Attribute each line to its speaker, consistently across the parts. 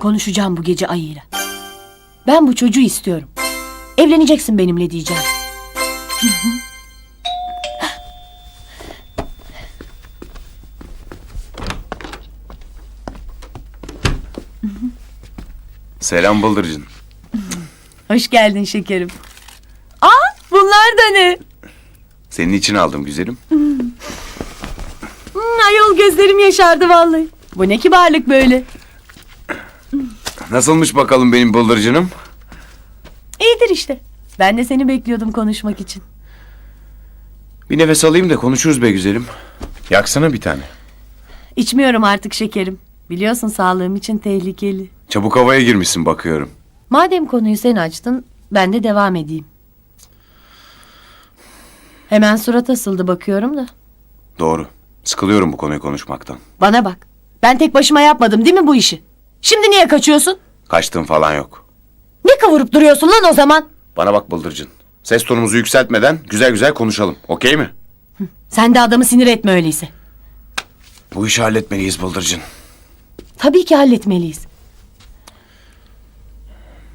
Speaker 1: Konuşacağım bu gece ayıyla. Ben bu çocuğu istiyorum. Evleneceksin benimle diyeceğim.
Speaker 2: Selam Bıldırcın.
Speaker 1: Hoş geldin şekerim. Aa bunlar da ne?
Speaker 2: Senin için aldım güzelim.
Speaker 1: Hmm, ayol gözlerim yaşardı vallahi. Bu ne kibarlık böyle.
Speaker 2: Nasılmış bakalım benim Bıldırcın'ım?
Speaker 1: İyidir işte. Ben de seni bekliyordum konuşmak için.
Speaker 2: Bir nefes alayım da konuşuruz be güzelim. Yaksana bir tane.
Speaker 1: İçmiyorum artık şekerim. Biliyorsun sağlığım için tehlikeli.
Speaker 2: Çabuk havaya girmişsin bakıyorum.
Speaker 1: Madem konuyu sen açtın, ben de devam edeyim. Hemen surat asıldı bakıyorum da.
Speaker 2: Doğru. Sıkılıyorum bu konuyu konuşmaktan.
Speaker 1: Bana bak. Ben tek başıma yapmadım değil mi bu işi? Şimdi niye kaçıyorsun?
Speaker 2: Kaçtığım falan yok.
Speaker 1: Ne kavurup duruyorsun lan o zaman?
Speaker 2: Bana bak Bıldırcın. Ses tonumuzu yükseltmeden güzel güzel konuşalım. Okey mi?
Speaker 1: Sen de adamı sinir etme öyleyse.
Speaker 2: Bu işi halletmeliyiz Bıldırcın.
Speaker 1: Tabii ki halletmeliyiz.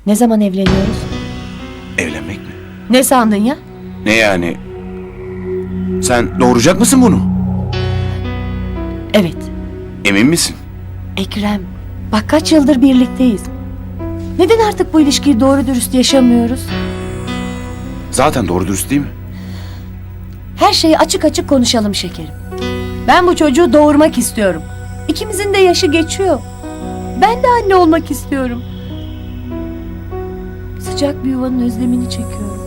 Speaker 1: Ne zaman evleniyoruz?
Speaker 2: Evlenmek mi?
Speaker 1: Ne sandın ya?
Speaker 2: Ne yani? Sen doğuracak mısın bunu?
Speaker 1: Evet.
Speaker 2: Emin misin?
Speaker 1: Ekrem, bak kaç yıldır birlikteyiz. Neden artık bu ilişkiyi doğru dürüst yaşamıyoruz?
Speaker 2: Zaten doğru dürüst değil mi?
Speaker 1: Her şeyi açık açık konuşalım şekerim. Ben bu çocuğu doğurmak istiyorum. İkimizin de yaşı geçiyor. Ben de anne olmak istiyorum. Sıcak bir yuvanın özlemini çekiyorum.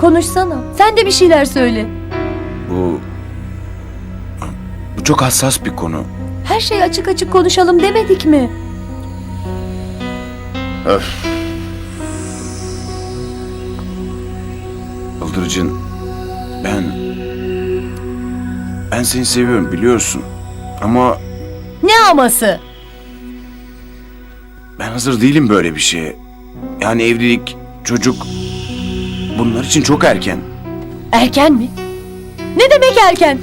Speaker 1: Konuşsana. Sen de bir şeyler söyle.
Speaker 2: Bu... Bu çok hassas bir konu.
Speaker 1: Her şeyi açık açık konuşalım demedik mi?
Speaker 2: Öf. Bıldırcın, ben... Ben seni seviyorum biliyorsun. Ama
Speaker 1: Ne aması?
Speaker 2: ben hazır değilim böyle bir şeye. Yani evlilik, çocuk... Bunlar için çok erken.
Speaker 1: Erken mi? Ne demek erken?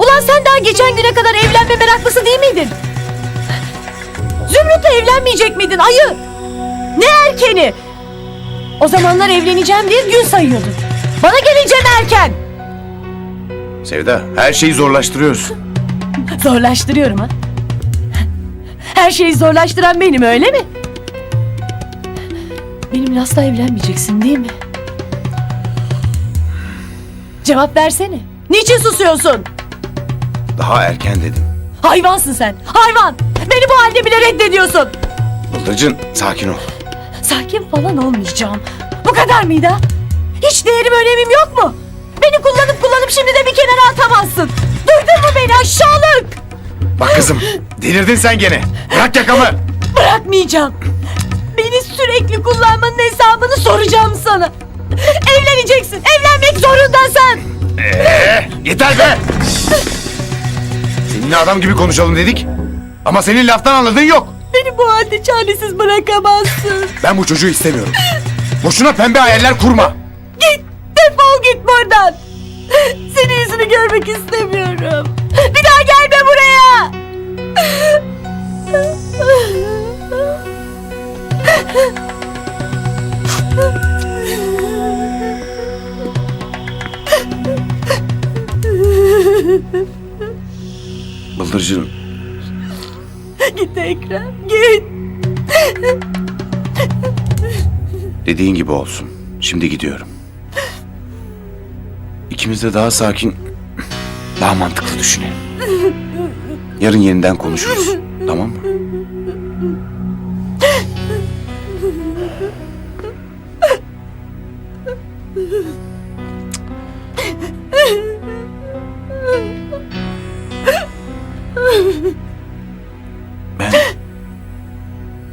Speaker 1: Ulan sen daha geçen güne kadar evlenme meraklısı değil miydin? Zümrüt'le evlenmeyecek miydin ayı? Ne erkeni? O zamanlar evleneceğim diye gün sayıyordun. Bana geleceğim erken.
Speaker 2: Sevda, her şeyi zorlaştırıyorsun.
Speaker 1: Zorlaştırıyorum ha. Her şeyi zorlaştıran benim öyle mi? Benimle asla evlenmeyeceksin değil mi? Cevap versene. Niçin susuyorsun?
Speaker 2: Daha erken dedim.
Speaker 1: Hayvansın sen. Hayvan. Beni bu halde bile reddediyorsun.
Speaker 2: Bıldırcın, sakin ol.
Speaker 1: Sakin falan olmayacağım. Bu kadar mıydı? ha? Hiç değerim önemim yok mu? Beni kullanıp kullanıp şimdi de bir kenara atamazsın. Duydun mu beni aşağılık?
Speaker 2: Bak kızım, delirdin sen gene. Bırak yakamı.
Speaker 1: Bırakmayacağım. Beni sürekli kullanmanın hesabını soracağım sana. Evleneceksin. Evlenmek zorundasın.
Speaker 2: Ee, yeter be! Seninle adam gibi konuşalım dedik. Ama senin laftan anladığın yok.
Speaker 1: Beni bu halde çaresiz bırakamazsın.
Speaker 2: Ben bu çocuğu istemiyorum. Boşuna pembe hayaller kurma.
Speaker 1: Git. Defol git buradan. Senin yüzünü görmek istemiyorum. Bir daha gelme buraya.
Speaker 2: Bıldırcın,
Speaker 1: Git Ekrem. Git.
Speaker 2: dediğin gibi olsun. Şimdi gidiyorum. İkimiz de daha sakin, daha mantıklı düşünelim. Yarın yeniden konuşuruz. Tamam mı?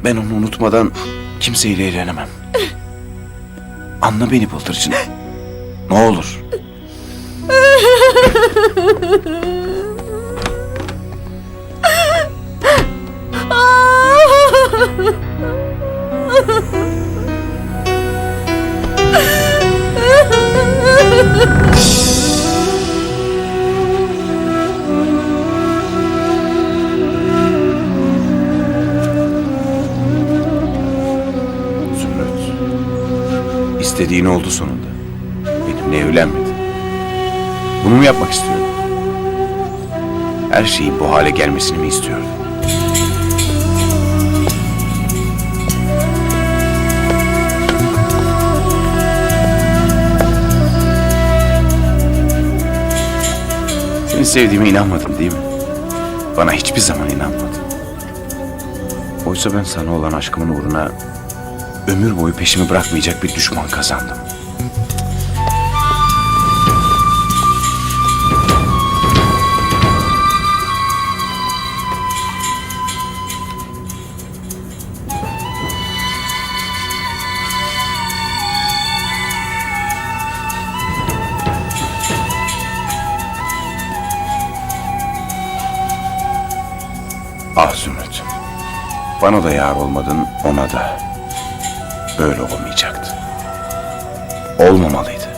Speaker 2: Ben onu unutmadan kimseyle eğlenemem. Anla beni Bıldırcın. Ne olur. Oldu sonunda. Benimle evlenmedin. Bunu mu yapmak istiyordun? Her şeyin bu hale gelmesini mi istiyordun? Seni sevdiğime inanmadın değil mi? Bana hiçbir zaman inanmadın. Oysa ben sana olan aşkımın uğruna ömür boyu peşimi bırakmayacak bir düşman kazandım. Ah. Bana da yar olmadın, ona da. Böyle olmayacaktı. Olmamalıydı.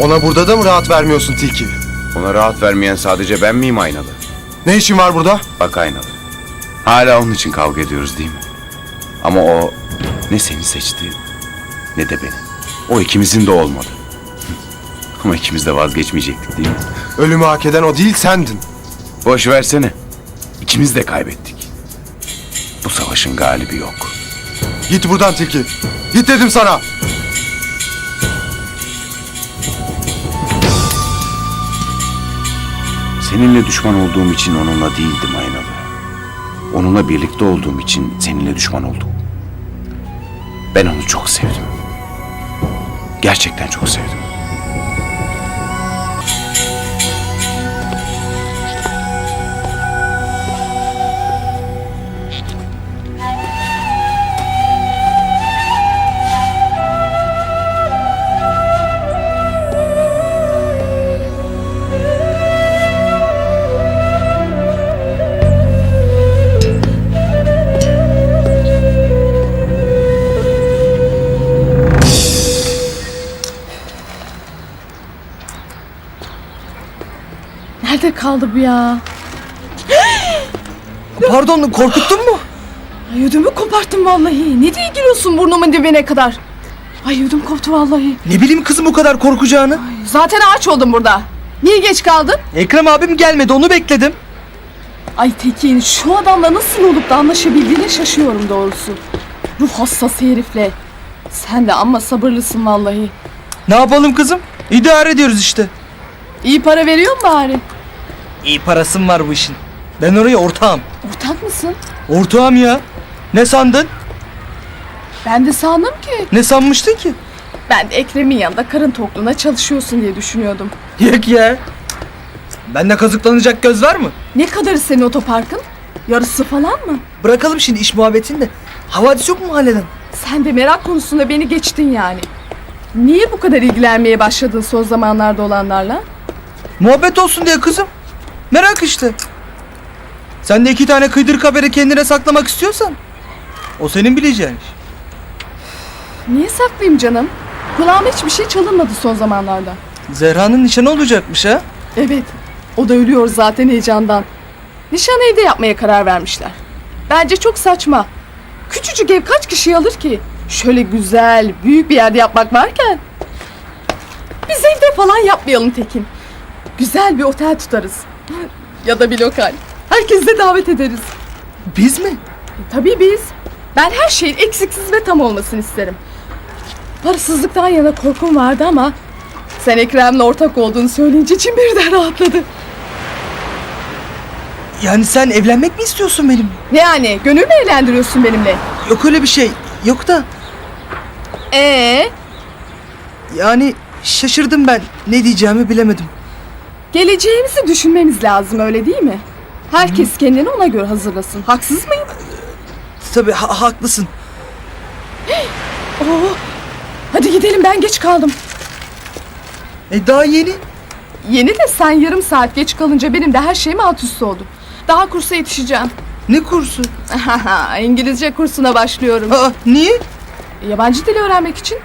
Speaker 3: Ona burada da mı rahat vermiyorsun Tilki?
Speaker 2: Ona rahat vermeyen sadece ben miyim aynalı?
Speaker 3: Ne işin var burada?
Speaker 2: Bak aynalı. Hala onun için kavga ediyoruz değil mi? Ama o ne seni seçti ne de beni. O ikimizin de olmadı. Ama ikimiz de vazgeçmeyecektik değil mi?
Speaker 3: Ölümü hak eden o değil sendin.
Speaker 2: Boş versene. İkimiz de kaybettik. Bu savaşın galibi yok.
Speaker 3: Git buradan Tilki. Git dedim sana.
Speaker 2: Seninle düşman olduğum için onunla değildim aynalı. Onunla birlikte olduğum için seninle düşman oldum. Ben onu çok sevdim. Gerçekten çok sevdim.
Speaker 4: Nerede kaldı bu ya?
Speaker 5: Pardon korkuttun mu?
Speaker 4: Ay ödümü koparttım vallahi. Ne diye giriyorsun burnumun dibine kadar? Ay ödüm koptu vallahi.
Speaker 5: Ne bileyim kızım bu kadar korkacağını.
Speaker 4: Zaten ağaç oldum burada. Niye geç kaldın?
Speaker 5: Ekrem abim gelmedi onu bekledim.
Speaker 4: Ay Tekin şu adamla nasıl olup da anlaşabildiğine şaşıyorum doğrusu. Ruh hastası herifle. Sen de amma sabırlısın vallahi.
Speaker 5: Ne yapalım kızım? İdare ediyoruz işte.
Speaker 4: İyi para veriyor mu bari?
Speaker 5: İyi parasım var bu işin. Ben oraya ortağım.
Speaker 4: Ortak mısın?
Speaker 5: Ortağım ya. Ne sandın?
Speaker 4: Ben de sandım ki.
Speaker 5: Ne sanmıştın ki?
Speaker 4: Ben de Ekrem'in yanında karın tokluğuna çalışıyorsun diye düşünüyordum.
Speaker 5: Yok ya. Bende kazıklanacak göz var mı?
Speaker 4: Ne kadarı senin otoparkın? Yarısı falan mı?
Speaker 5: Bırakalım şimdi iş muhabbetini de. Havadis yok mu mahalleden?
Speaker 4: Sen de merak konusunda beni geçtin yani. Niye bu kadar ilgilenmeye başladın son zamanlarda olanlarla?
Speaker 5: Muhabbet olsun diye kızım. Merak işte. Sen de iki tane kıydır haberi kendine saklamak istiyorsan. O senin bileceğin iş.
Speaker 4: Niye saklayayım canım? Kulağıma hiçbir şey çalınmadı son zamanlarda.
Speaker 5: Zehra'nın nişanı olacakmış ha?
Speaker 4: Evet, o da ölüyor zaten heyecandan. Nişan evde yapmaya karar vermişler. Bence çok saçma. Küçücük ev kaç kişi alır ki? Şöyle güzel, büyük bir yerde yapmak varken. Biz evde falan yapmayalım Tekin. Güzel bir otel tutarız. Ya da bir lokal. Herkesi de davet ederiz.
Speaker 5: Biz mi?
Speaker 4: E, tabii biz. Ben her şeyin eksiksiz ve tam olmasını isterim. Parasızlıktan yana korkum vardı ama... ...sen Ekrem'le ortak olduğunu söyleyince için birden rahatladı.
Speaker 5: Yani sen evlenmek mi istiyorsun benimle?
Speaker 4: Ne yani? Gönül mü eğlendiriyorsun benimle?
Speaker 5: Yok öyle bir şey. Yok da
Speaker 4: Ee,
Speaker 5: yani şaşırdım ben. Ne diyeceğimi bilemedim.
Speaker 4: Geleceğimizi düşünmemiz lazım öyle değil mi? Herkes kendini ona göre hazırlasın. Haksız mıyım?
Speaker 5: Tabii ha- haklısın.
Speaker 4: Oo, hadi gidelim ben geç kaldım.
Speaker 5: E daha yeni.
Speaker 4: Yeni de sen yarım saat geç kalınca benim de her şeyim alt üst oldu. Daha kursa yetişeceğim.
Speaker 5: Ne kursu?
Speaker 4: İngilizce kursuna başlıyorum.
Speaker 5: Aa niye?
Speaker 4: Yabancı dil öğrenmek için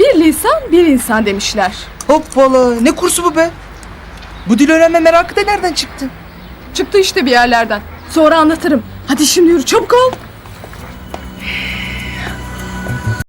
Speaker 4: bir lisan bir insan demişler.
Speaker 5: Hoppala ne kursu bu be? Bu dil öğrenme merakı da nereden çıktı?
Speaker 4: Çıktı işte bir yerlerden. Sonra anlatırım. Hadi şimdi yürü çabuk ol.